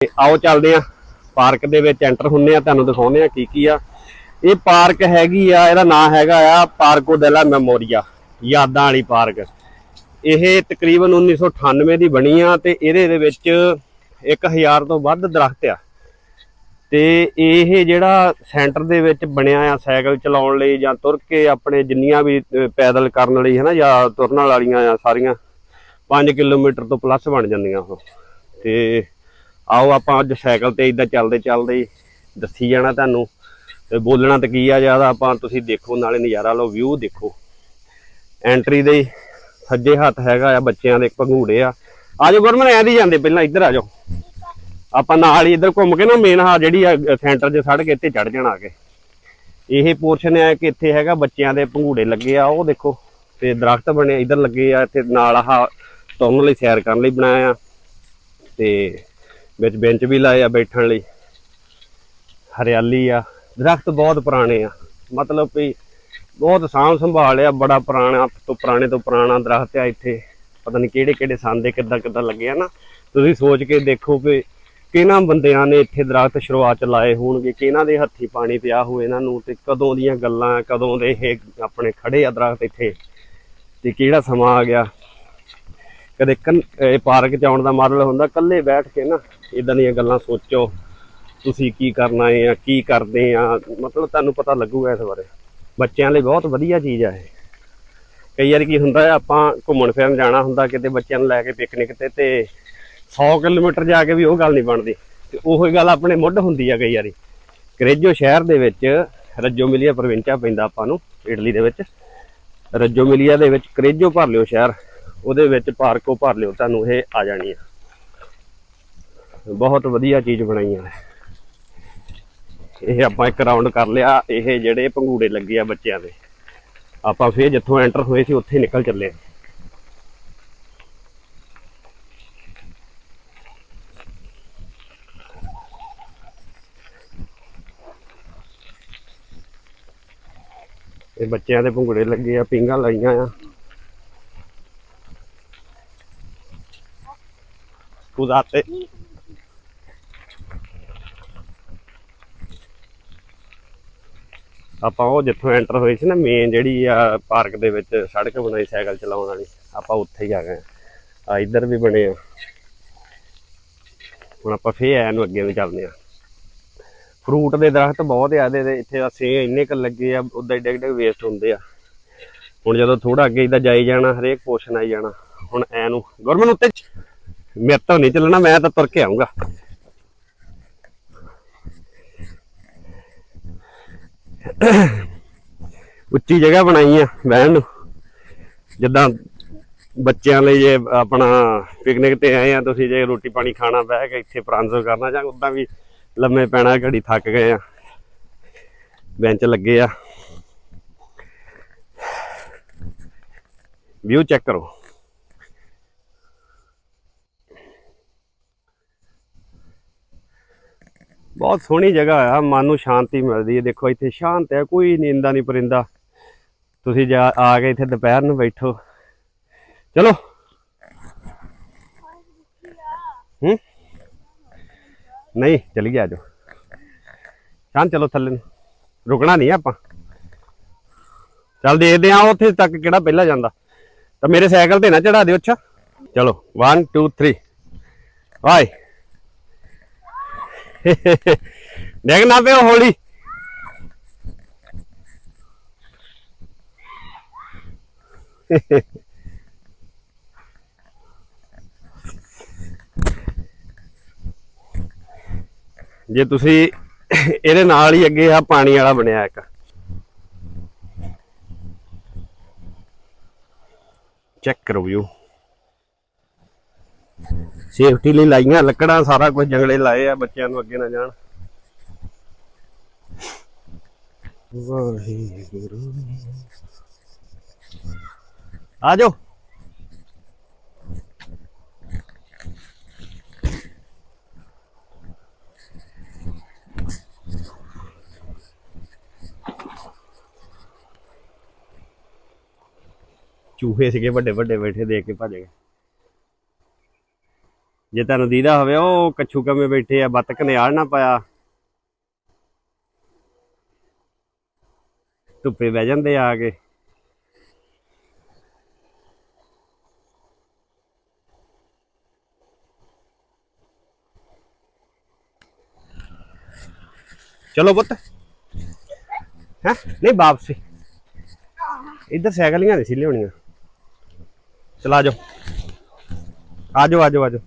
ਤੇ ਆਓ ਚੱਲਦੇ ਆ ਪਾਰਕ ਦੇ ਵਿੱਚ ਐਂਟਰ ਹੁੰਨੇ ਆ ਤੁਹਾਨੂੰ ਦਿਖਾਉਂਦੇ ਆ ਕੀ ਕੀ ਆ। ਇਹ ਪਾਰਕ ਹੈਗੀ ਆ, ਇਹਦਾ ਨਾਮ ਹੈਗਾ ਆ ਪਾਰਕੋ ਡੈਲਾ ਮੈਮੋਰੀਆ, ਯਾਦਾਂ ਵਾਲੀ ਪਾਰਕ। ਇਹ ਤਕਰੀਬਨ 1998 ਦੀ ਬਣੀ ਆ ਤੇ ਇਹਦੇ ਦੇ ਵਿੱਚ 1000 ਤੋਂ ਵੱਧ ਦਰਖਤ ਆ। ਤੇ ਇਹ ਜਿਹੜਾ ਸੈਂਟਰ ਦੇ ਵਿੱਚ ਬਣਿਆ ਆ ਸਾਈਕਲ ਚਲਾਉਣ ਲਈ ਜਾਂ ਤੁਰ ਕੇ ਆਪਣੇ ਜਿੰਨੀਆਂ ਵੀ ਪੈਦਲ ਕਰਨ ਲਈ ਹਨਾ, ਜਾਂ ਤੁਰਨ ਵਾਲੀਆਂ ਆ ਸਾਰੀਆਂ 5 ਕਿਲੋਮੀਟਰ ਤੋਂ ਪਲੱਸ ਬਣ ਜਾਂਦੀਆਂ ਉਹ। ਤੇ ਆਓ ਆਪਾਂ ਅੱਜ ਸਾਈਕਲ ਤੇ ਇਦਾਂ ਚੱਲਦੇ ਚੱਲਦੇ ਹੀ ਦੱਸੀ ਜਾਣਾ ਤੁਹਾਨੂੰ ਤੇ ਬੋਲਣਾ ਤਾਂ ਕੀ ਆ ਜ਼ਿਆਦਾ ਆਪਾਂ ਤੁਸੀਂ ਦੇਖੋ ਨਾਲੇ ਨਜ਼ਾਰਾ ਲਓ ਵਿਊ ਦੇਖੋ। ਐਂਟਰੀ ਦੇ ਸੱਜੇ ਹੱਥ ਹੈਗਾ ਆ ਬੱਚਿਆਂ ਦੇ ਪੰਘੂੜੇ ਆ। ਆਜੋ ਗੁਰਮਨ, ਐਂ ਦੀ ਜਾਂਦੇ ਪਹਿਲਾਂ ਇੱਧਰ ਆਜੋ ਆਪਾਂ ਨਾਲ ਹੀ ਇੱਧਰ ਘੁੰਮ ਕੇ ਨਾ ਮੇਨ ਹਾਂ ਜਿਹੜੀ ਆ ਸੈਂਟਰ 'ਚ ਸੜ ਕੇ ਇੱਥੇ ਚੜ ਜਾਣਾ ਆ ਕੇ ਇਹ ਪੋਰਸ਼ਨ ਹੈ ਕਿ ਇੱਥੇ ਹੈਗਾ ਬੱਚਿਆਂ ਦੇ ਪੰਘੂੜੇ ਲੱਗੇ ਆ, ਉਹ ਦੇਖੋ। ਤੇ ਦਰਖਤ ਬਣੇ ਇੱਧਰ ਲੱਗੇ ਆ, ਇੱਥੇ ਨਾਲ ਆਹ ਤੁਰਨ ਲਈ ਸੈਰ ਕਰਨ ਲਈ ਬਣਾਇਆ ਆ। ਤੇ ਵਿੱਚ ਬੈਂਚ ਵੀ ਲਾਏ ਆ ਬੈਠਣ ਲਈ। ਹਰਿਆਲੀ ਆ। ਦਰਖਤ ਬਹੁਤ ਪੁਰਾਣੇ ਆ। ਮਤਲਬ ਵੀ ਬਹੁਤ ਸਾਂਭ ਸੰਭਾਲ ਆ, ਬੜਾ ਪੁਰਾਣਾ ਤੋਂ ਪੁਰਾਣੇ ਤੋਂ ਪੁਰਾਣਾ ਦਰਖਤ ਆ ਇੱਥੇ। ਪਤਾ ਨਹੀਂ ਕਿਹੜੇ ਕਿਹੜੇ ਸੰਦ ਕਿੱਦਾਂ ਕਿੱਦਾਂ ਲੱਗੇ ਆ ਨਾ। ਤੁਸੀਂ ਸੋਚ ਕੇ ਦੇਖੋ ਕਿ ਕਿਹਨਾਂ ਬੰਦਿਆਂ ਨੇ ਇੱਥੇ ਦਰਖਤ ਸ਼ੁਰੂਆਤ ਚ ਲਾਏ ਹੋਣਗੇ, ਕਿਹਨਾਂ ਦੇ ਹੱਥੀ ਪਾਣੀ ਪਿਆ ਹੋਵੇ ਇਹਨਾਂ ਨੂੰ ਤੇ ਕਦੋਂ ਦੀਆਂ ਗੱਲਾਂ, ਕਦੋਂ ਦੇ ਇਹ ਆਪਣੇ ਖੜੇ ਆ ਦਰਖਤ ਇੱਥੇ ਤੇ ਕਿਹੜਾ ਸਮਾਂ ਆ ਗਿਆ। ਕਦੇ ਕੰਨ- ਇਹ ਪਾਰਕ ਚ ਆਉਣ ਦਾ ਮਤਲਬ ਹੁੰਦਾ, ਇਕੱਲੇ ਬੈਠ ਕੇ ਨਾ ਇਦਾਂ ਦੀਆਂ ਗੱਲਾਂ ਸੋਚੋ। ਤੁਸੀਂ ਕੀ ਕਰਨਾ ਹੈ ਕੀ ਕਰਦੇ ਆ? ਮਤਲਬ ਤੁਹਾਨੂੰ ਪਤਾ ਲੱਗੂਗਾ ਇਸ ਬਾਰੇ। ਬੱਚਿਆਂ ਲਈ ਬਹੁਤ ਵਧੀਆ ਚੀਜ਼ ਆ ਇਹ। ਕਈ ਵਾਰ ਕੀ ਹੁੰਦਾ ਹੈ, ਆਪਾਂ ਘੁੰਮਣ ਫਿਰਨ ਜਾਣਾ ਹੁੰਦਾ ਕਿਤੇ ਬੱਚਿਆਂ ਨੂੰ ਲੈ ਕੇ ਪਿਕਨਿਕ ਤੇ ਤੇ 100 ਕਿਲੋਮੀਟਰ ਜਾ ਕੇ ਵੀ ਉਹ ਗੱਲ ਨਹੀਂ ਬਣਦੀ। ਤੇ ਉਹੀ ਗੱਲ ਆਪਣੇ ਮੁੱਢ ਹੁੰਦੀ ਆ ਕਈ ਵਾਰੀ। ਕਰੇਜੋ ਸ਼ਹਿਰ ਦੇ ਵਿੱਚ ਰੱਜੋ ਮਿਲੀਆ ਪ੍ਰੋਵਿੰਚਾ ਪੈਂਦਾ ਆਪਾਂ ਨੂੰ, ਇਟਲੀ ਦੇ ਵਿੱਚ। ਰੱਜੋ ਮਿਲੀਆ ਦੇ ਵਿੱਚ ਕਰੇਜੋ ਭਰ ਲਿਓ ਸ਼ਹਿਰ। ਉਹਦੇ ਵਿੱਚ ਪਾਰਕੋ ਭਰ ਲਿਓ, ਤੁਹਾਨੂੰ ਇਹ ਆ ਜਾਣੀ ਆ। ਬਹੁਤ ਵਧੀਆ ਚੀਜ਼ ਬਣਾਈਆਂ ਆ। ਇਹ ਆਪਾਂ ਇੱਕ ਰਾਉਂਡ ਕਰ ਲਿਆ, ਇਹ ਜਿਹੜੇ ਪੰਗੂੜੇ ਲੱਗੇ ਆ ਬੱਚਿਆਂ ਦੇ। ਆਪਾਂ ਫੇਰ ਜਿੱਥੋਂ ਐਂਟਰ ਹੋਏ ਸੀ, ਉੱਥੇ ਨਿਕਲ ਚੱਲੇ ਇਹ ਬੱਚਿਆਂ ਦੇ ਪੰਗੂੜੇ ਲੱਗੇ ਆ ਪਿੰਗਾਂ ਲਾਈਆਂ ਆ। Scusate. ਆਪਾਂ ਉਹ ਜਿੱਥੋਂ ਐਂਟਰ ਹੋਏ ਸੀ ਨਾ ਮੇਨ ਜਿਹੜੀ ਆ ਪਾਰਕ ਦੇ ਵਿੱਚ ਸੜਕ ਬਣਾਈ ਸਾਈਕਲ ਚਲਾਉਣ ਵਾਲੀ, ਆਪਾਂ ਉੱਥੇ ਹੀ ਆ ਗਏ ਆ ਇੱਧਰ ਵੀ ਬਣੇ ਆ। ਹੁਣ ਆਪਾਂ ਫੇਰ ਐ ਨੂੰ ਅੱਗੇ ਨੂੰ ਚੱਲਦੇ ਆ। ਫਰੂਟ ਦੇ ਦਰਖਤ ਬਹੁਤ ਆ, ਇਹਦੇ ਇੱਥੇ ਅਸੀਂ ਇੰਨੇ ਕ ਲੱਗੇ ਆ, ਉਦਾਂ ਹੀ ਡਿੱਗ ਡਿੱਗ ਵੇਸਟ ਹੁੰਦੇ ਆ। ਹੁਣ ਜਦੋਂ ਥੋੜਾ ਅੱਗੇ ਇਦਾਂ ਜਾਈ ਜਾਣਾ, ਹਰੇਕ ਪੋਰਸ਼ਨ ਆਈ ਜਾਣਾ, ਹੁਣ ਐ ਨੂੰ ਗੁਰਮਨ, ਉੱਤੇ ਮੇਰੇ ਤੋਂ ਨਹੀਂ ਚੱਲਣਾ, ਮੈਂ ਤਾਂ ਤੁਰ ਕੇ ਆਉਂਗਾ ਉੱਚੀ ਜਗ੍ਹਾ ਬਣਾਈ ਆ ਬਹਿਣ ਨੂੰ। ਜਿੱਦਾਂ ਬੱਚਿਆਂ ਲਈ ਜੇ ਆਪਣਾ ਪਿਕਨਿਕ ਤੇ ਆਏ ਆ, ਤੁਸੀਂ ਜੇ ਰੋਟੀ ਪਾਣੀ ਖਾਣਾ ਬਹਿ ਕੇ ਇੱਥੇ ਪ੍ਰਾਂਜ਼ੋ ਕਰਨਾ, ਜਾਂ ਉਦਾਂ ਵੀ ਲੰਮੇ ਪੈਣਾ ਘੜੀ ਥੱਕ ਗਏ ਆ, ਬੈਂਚ ਲੱਗੇ ਆ। ਵਿਊ ਚੈੱਕ ਕਰੋ। ਬਹੁਤ ਸੋਹਣੀ ਜਗ੍ਹਾ ਆ, ਮਨ ਨੂੰ ਸ਼ਾਂਤੀ ਮਿਲਦੀ ਹੈ। ਦੇਖੋ, ਇੱਥੇ ਸ਼ਾਂਤ ਹੈ, ਕੋਈ ਨੀਂਦਾ ਨਹੀਂ ਪਰਿੰਦਾ। ਤੁਸੀਂ ਜਾ, ਆ ਕੇ ਇੱਥੇ ਦੁਪਹਿਰ ਨੂੰ ਬੈਠੋ। ਚਲੋ। ਹੂੰ? ਨਹੀਂ, ਚਲੀ ਗਿਆ ਜੋ ਸ਼ਾਂਤ ਚਲੋ ਥੱਲੇ ਨੂੰ। ਰੁਕਣਾ ਨਹੀਂ ਆਪਾਂ। ਚੱਲ ਦੇਖਦੇ ਆ ਉੱਥੇ ਤੱਕ ਕਿਹੜਾ ਪਹਿਲਾਂ ਜਾਂਦਾ। ਤਾਂ ਮੇਰੇ ਸਾਈਕਲ ਤੇ ਨਾ ਚੜਾ ਦਿਓ, ਅੱਛਾ। ਚਲੋ 1 2 3 ਹਾਈ ਦੇਖ ਨਾ ਪਿਓ ਹੌਲੀ। ਜੇ ਤੁਸੀਂ ਇਹਦੇ ਨਾਲ ਹੀ ਅੱਗੇ ਆ ਪਾਣੀ ਵਾਲਾ ਬਣਿਆ ਇੱਕ। ਚੈੱਕ ਕਰੋ ਵਿਊ ਸੇਫਟੀ ਲਈ ਲਾਈਆਂ, ਲੱਕੜਾਂ ਸਾਰਾ ਕੁਝ ਜੰਗਲੇ ਲਾਏ ਆ, ਬੱਚਿਆਂ ਨੂੰ ਅੱਗੇ ਨਾ ਜਾਣ। ਵਾਹਿਗੁਰੂ। ਆ ਜਾਓ। ਚੂਹੇ ਸੀਗੇ ਵੱਡੇ ਵੱਡੇ ਬੈਠੇ ਦੇਖ ਕੇ ਭੱਜ ਗਏ। ਜੇ ਤੁਹਾਨੂੰ ਦੀਦਾ ਹੋਵੇ, ਉਹ ਕੱਛੂ ਕੰਮੇ ਬੈਠੇ ਆ ਬੱਤਕ ਨੇ ਆੜ ਨਾ ਪਾਇਆ। ਧੁੱਪੇ ਬਹਿ ਜਾਂਦੇ ਆ ਕੇ। ਚਲੋ ਪੁੱਤ। ਹੈ? ਨਹੀਂ, ਵਾਪਸੀ। ਇੱਧਰ ਸਾਈਕਲੀਆਂ ਨਹੀਂ ਸੀ ਲਿਆਉਣੀਆਂ। ਚਲ ਆ ਜਾਓ। ਆ ਜਾਓ ਆ ਜਾਓ ਆ ਜਾਓ।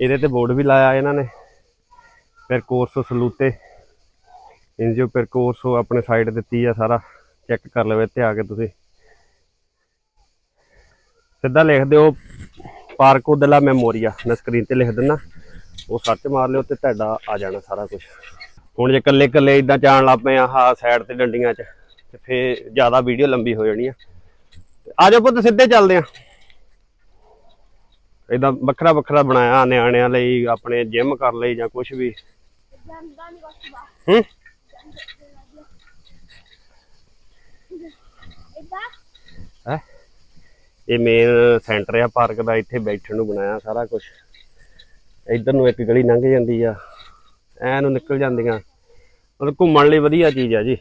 ਇਹਦੇ ਤੇ ਬੋਰਡ ਵੀ ਲਾਇਆ ਇਹਨਾਂ ਨੇ। ਫਿਰ ਕੋਰਸ ਸਲੂਤੇ। ਇੰਜੋ ਪਰ ਕੋਰਸੋ ਆਪਣੇ ਸਾਈਟ ਦਿੱਤੀ ਆ ਸਾਰਾ। ਚੈੱਕ ਕਰ ਲਵੇ ਇੱਥੇ ਆ ਕੇ ਤੁਸੀਂ। ਸਿੱਧਾ ਲਿਖ ਦਿਓ ਪਾਰਕੋ ਦਲਾ ਮੈਮੋਰੀਆ ਮੈਂ ਸਕਰੀਨ ਤੇ ਲਿਖ ਦਿੰਦਾ। ਉਹ ਸਰਚ ਮਾਰ ਲਿਓ ਤੇ ਤੁਹਾਡਾ ਆ ਜਾਣਾ ਸਾਰਾ ਕੁਝ ਹੁਣ ਜੇ ਇਕੱਲੇ ਇਕੱਲੇ ਇਦਾਂ ਜਾਣ ਲੱਗ ਪਏ ਆ ਹਾਂ ਸਾਈਡ ਤੇ ਡੰਡੀਆਂ 'ਚ, ਤੇ ਫੇਰ ਜ਼ਿਆਦਾ ਵੀਡੀਓ ਲੰਬੀ ਹੋ ਜਾਣੀ ਆ। ਆ ਜਾਓ ਪੁੱਤ, ਸਿੱਧੇ ਚੱਲਦੇ ਆ। ਇਦਾਂ ਵੱਖਰਾ ਵੱਖਰਾ ਬਣਾਇਆ ਨਿਆਣਿਆਂ ਲਈ, ਆਪਣੇ ਜਿਮ ਕਰ ਲਈ ਜਾਂ ਕੁਝ ਵੀ। ਹੂੰ? ਹੈ? ਇਹ ਮੇਨ ਸੈਂਟਰ ਆ ਪਾਰਕ ਦਾ, ਇੱਥੇ ਬੈਠਣ ਨੂੰ ਬਣਾਇਆ ਸਾਰਾ ਕੁਝ ਇੱਧਰ ਨੂੰ ਇੱਕ ਗਲੀ ਲੰਘ ਜਾਂਦੀ ਆ ਐ ਨੂੰ ਨਿਕਲ ਜਾਂਦੀਆਂ। ਮਤਲਬ ਘੁੰਮਣ ਲਈ ਵਧੀਆ ਚੀਜ਼ ਆ ਜੀ।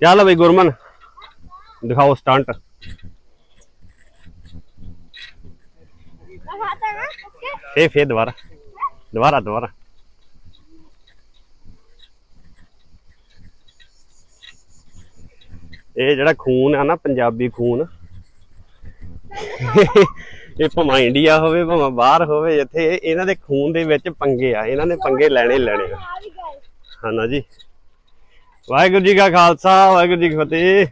ਚੱਲ ਬਈ ਗੁਰਮਨ, ਦਿਖਾਓ ਸਟੰਟ। ਫੇਰ ਫੇਰ ਦੁਬਾਰਾ। ਦੁਬਾਰਾ ਦੁਬਾਰਾ। ਇਹ ਜਿਹੜਾ ਖੂਨ ਆ ਨਾ, ਪੰਜਾਬੀ ਖੂਨ। ਇਹ ਭਾਵੇਂ ਇੰਡੀਆ ਹੋਵੇ, ਭਾਵੇਂ ਬਾਹਰ ਹੋਵੇ, ਇੱਥੇ ਇਹਨਾਂ ਦੇ ਖੂਨ ਦੇ ਵਿੱਚ ਪੰਗੇ ਆ। ਇਹਨਾਂ ਨੇ ਪੰਗੇ ਲੈਣੇ ਲੈਣੇ ਆ। ਹਾਂ ਜੀ? ਵਾਹਿਗੁਰੂ ਜੀ ਕਾ ਖਾਲਸਾ, ਵਾਹਿਗੁਰੂ ਜੀ ਕੀ ਫਤਿਹ।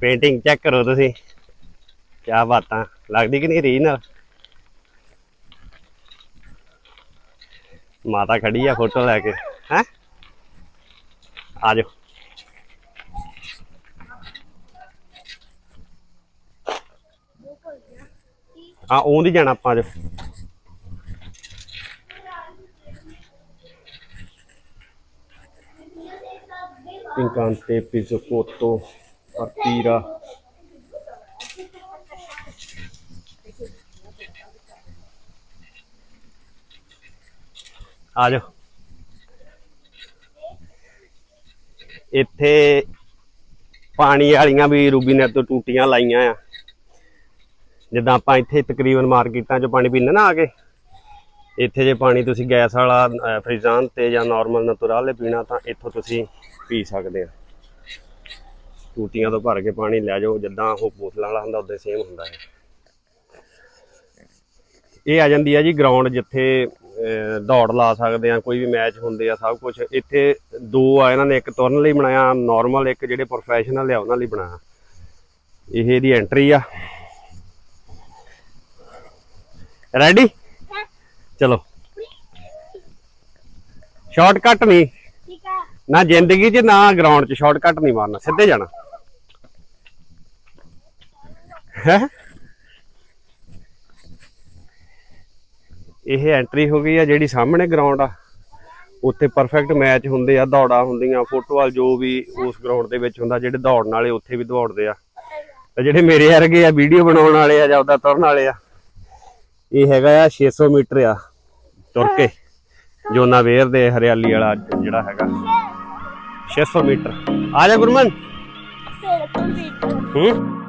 ਪੇਂਟਿੰਗ ਚੈੱਕ ਕਰੋ ਤੁਸੀਂ। ਕੀ ਬਾਤਾਂ। ਲੱਗਦੀ ਕਿ ਨਹੀਂ ਰੀਜਨਲ ਮਾਤਾ ਖੜੀ ਆ ਫੋਟੋ ਲੈ ਕੇ ਹੈ ਆ ਜਾਓ ਆ ਉਹ ਨਹੀਂ ਜਾਣਾ ਆਪਾਂ ਅੱਜ ਪਿੰਕਾਂ ਤੇ ਪਿਸਕੋਤੋ ਪਰਤੀਰਾ ਆ ਜਾਓ ਇੱਥੇ ਪਾਣੀ ਵਾਲੀਆਂ ਵੀ ਰੂਬੀਨੈਟ ਤੋਂ ਟੂਟੀਆਂ ਲਾਈਆਂ ਆ। ਜਿੱਦਾਂ ਆਪਾਂ ਇੱਥੇ ਤਕਰੀਬਨ ਮਾਰਕੀਟਾਂ 'ਚ ਪਾਣੀ ਪੀਂਦੇ ਨਾ ਆ ਕੇ ਇੱਥੇ ਜੇ ਪਾਣੀ ਤੁਸੀਂ ਗੈਸ ਵਾਲਾ ਅਹ, ਤੇ ਜਾਂ ਨਾਰਮਲ ਨਤੁਰਾਲੇ ਪੀਣਾ ਤਾਂ ਇੱਥੋਂ ਤੁਸੀਂ ਪੀ ਸਕਦੇ ਆ। ਟੂਟੀਆਂ ਤੋਂ ਭਰ ਕੇ ਪਾਣੀ ਲੈ ਜਾਓ ਜਿੱਦਾਂ ਉਹ ਬੋਤਲਾਂ ਵਾਲਾ ਹੁੰਦਾ ਉਦਾਂ ਸੇਮ ਹੁੰਦਾ ਹੈ ਇਹ ਆ ਜਾਂਦੀ ਆ ਜੀ ਗਰਾਊਂਡ ਜਿੱਥੇ ਦੌੜ ਲਾ ਸਕਦੇ ਆ ਕੋਈ ਵੀ ਮੈਚ ਹੁੰਦੇ ਆ ਸਭ ਕੁਝ ਇੱਥੇ ਦੋ ਆ ਇਹਨਾਂ ਨੇ ਇੱਕ ਤੁਰਨ ਲਈ ਬਣਾਇਆ ਨਾਰਮਲ ਇੱਕ ਜਿਹੜੇ ਪ੍ਰੋਫੈਸ਼ਨਲ ਆ ਉਹਨਾਂ ਲਈ ਬਣਾਇਆ। ਇਹ ਇਹਦੀ ਐਂਟਰੀ ਆ। ਰੈਡੀ ਚਲੋ। ਸ਼ਾਰਟਕਟ ਨਹੀਂ। ਨਾ ਜ਼ਿੰਦਗੀ 'ਚ ਨਾ ਗਰਾਊਂਡ 'ਚ ਸ਼ਾਰਟਕਟ ਨਹੀਂ ਮਾਰਨਾ ਸਿੱਧੇ ਜਾਣਾ। ਹੈ? ਇਹ ਐਂਟਰੀ ਹੋ ਗਈ ਆ ਜਿਹੜੀ ਸਾਹਮਣੇ ਗਰਾਊਂਡ ਆ। ਉੱਥੇ ਪਰਫੈਕਟ ਮੈਚ ਹੁੰਦੇ ਆ ਦੌੜਾ ਹੁੰਦੀਆਂ ਫੁੱਟਬਾਲ ਜੋ ਵੀ ਉਸ ਗਰਾਊਂਡ ਦੇ ਵਿੱਚ ਹੁੰਦਾ ਜਿਹੜੇ ਦੌੜਨ ਵਾਲੇ ਉੱਥੇ ਵੀ ਦੌੜਦੇ ਆ। ਤੇ ਜਿਹੜੇ ਮੇਰੇ ਵਰਗੇ ਆ ਵੀਡੀਓ ਬਣਾਉਣ ਵਾਲੇ ਆ ਜਾਂ ਉਹਦਾ ਤੁਰਨ ਵਾਲੇ ਆ ਇਹ ਹੈਗਾ ਆ 600 ਮੀਟਰ ਆ ਤੁਰ ਕੇ ਜੋਨਾ ਵੇਰ ਦੇ ਹਰਿਆਲੀ ਵਾਲਾ ਜਿਹੜਾ ਹੈਗਾ। 600 ਮੀਟਰ। ਆ ਜਾ ਗੁਰਮਨ। ਹੂੰ?